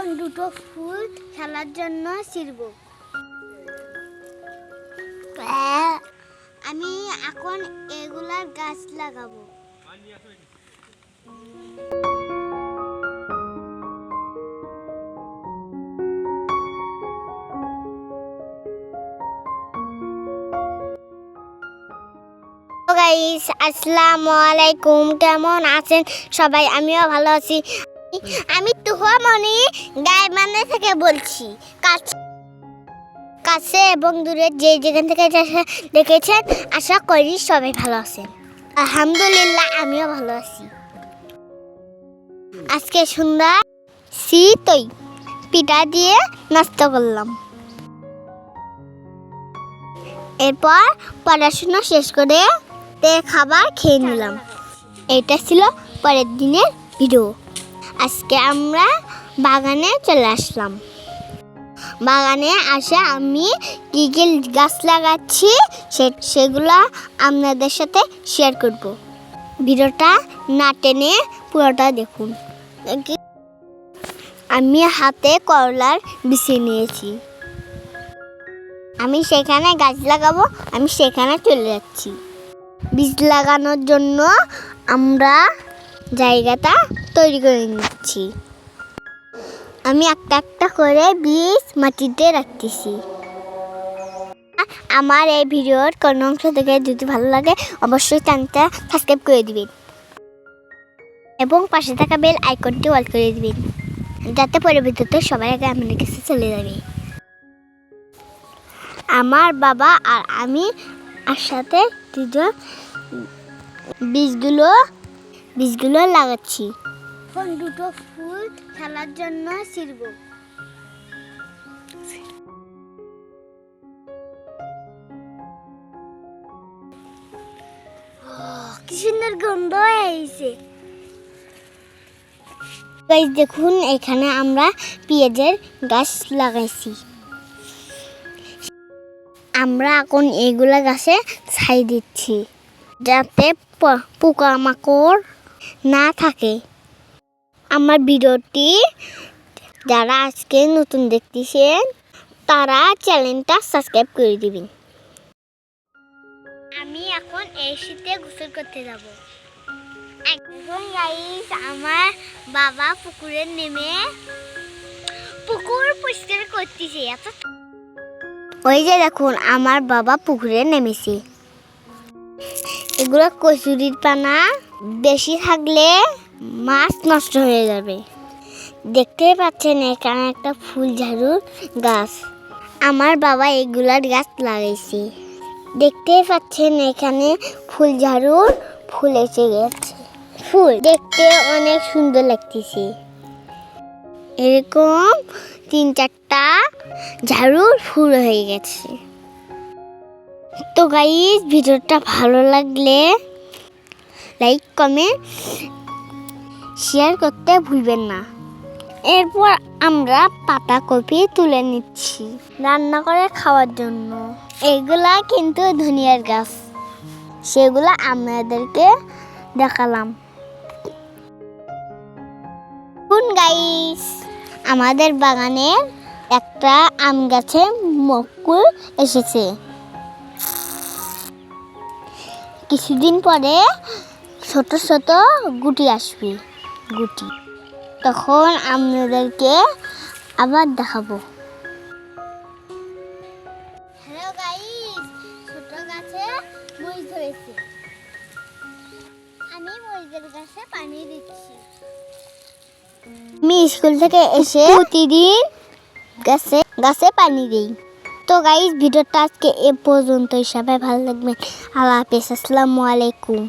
এখন দুটো ফুল খেলার জন্য ছিড়ব। আমি এখন এগুলার গাছ লাগাবো। আসসালামু আলাইকুম। কেমন আছেন? সবাই, আমিও ভালো আছি। আমি তুহা মনি গাইবান্ধা থেকে বলছি। কাছে কাছে এবং দূরে যে যেখান থেকে দেখেছেন, আশা করি সবাই ভালো আছেন। আলহামদুলিল্লাহ, আমিও ভালো আছি। আজকে সন্ধ্যা শীতই। পিঠা দিয়ে নাস্তা করলাম। এরপর পড়াশোনা শেষ করে তে খাবার খেয়ে নিলাম। এটা ছিল পরের দিনের ভিডিও আজকে আমরা বাগানে চলে আসলাম। বাগানে আসে আমি কী কী গাছ লাগাচ্ছি সেগুলো আপনাদের সাথে শেয়ার করব। ভিডিওটা না টেনে পুরোটা দেখুন। দেখি- আমি হাতে করলার বিছিয়ে নিয়েছি। আমি সেখানে গাছ লাগাবো, আমি সেখানে চলে যাচ্ছি। বীজ লাগানোর জন্য আমরা জায়গাটা তৈরি করে নিচ্ছি। আমি একটা একটা করে বীজ মাটিতে রাখতেছি। আমার এই ভিডিওর কোনো অংশ থেকে যদি ভালো লাগে, অবশ্যই চ্যানেলটা সাবস্ক্রাইব করে দিবেন। এবং পাশে থাকা বেল আইকনটি অল করে দিবেন। যাতে পরবর্তীতে সবাই আগে আমাদের কাছে চলে যাবে। আমার বাবা আর আমি একসাথে দুজন বীজগুলো বীজগুলো লাগাচ্ছি। এখন দুটো ফুল খেলার জন্য ছিড়ব। কি সুন্দর গন্ধ হয়েছে দেখুন, এখানে আমরা পেঁয়াজের গাছ লাগাইছি। আমরা এখন এগুলা গাছে ছাই দিচ্ছি। যাতে পোকামাকড় না থাকে। আমার ভিডিওটি যারা আজকে নতুন দেখতেছেন তারা চ্যানেলটা সাবস্ক্রাইব করে দিবেন। আমি এখন এই শীতে গোসল করতে যাব। এখন গাইস আমার বাবা পুকুরে নেমে পুকুর পরিষ্কার করতেছে এত ওই যে দেখুন আমার বাবা পুকুরে নেমেছে। এগুলো কচুরির পানা বেশি থাকলে মাছ নষ্ট হয়ে যাবে। দেখতে পাচ্ছেন এখানে একটা ফুল ঝাড়ুর গাছ। আমার বাবা এগুলার গাছ লাগাইছে। দেখতে পাচ্ছেন এখানে ফুল ঝাড়ুর ফুল এসে গেছে। ফুল দেখতে অনেক সুন্দর লাগতেছে। এরকম তিন চারটা ঝাড়ুর ফুল হয়ে গেছে। তো গাইস ভিডিওটা ভালো লাগলে লাইক কমেন্ট শেয়ার করতে ভুলবেন না। এরপর আমরা পাতাকপি তুলে নিচ্ছি রান্না করে খাওয়ার জন্য। এগুলা কিন্তু ধনিয়ার গাছ। সেগুলো আপনাদেরকে দেখালাম। কোন গাইস আমাদের বাগানের একটা আম গাছে মকুল এসেছে। কিছুদিন পরে ছোট ছোট গুটি আসবে। গুটি। তখন আপনাদেরকে আবার দেখাবো। হ্যালো গাইস ছোট গাছে মরিচ ধরেছে। আমি মরিচের গাছে পানি দিচ্ছি। আমি স্কুল থেকে এসে প্রতিদিন গাছে গাছে পানি দিই। তো গাইস ভিডিওটা আজকে এ পর্যন্তই। সবাই ভালো লাগবে আল্লাহ হাফেজ। আসসালামু আলাইকুম।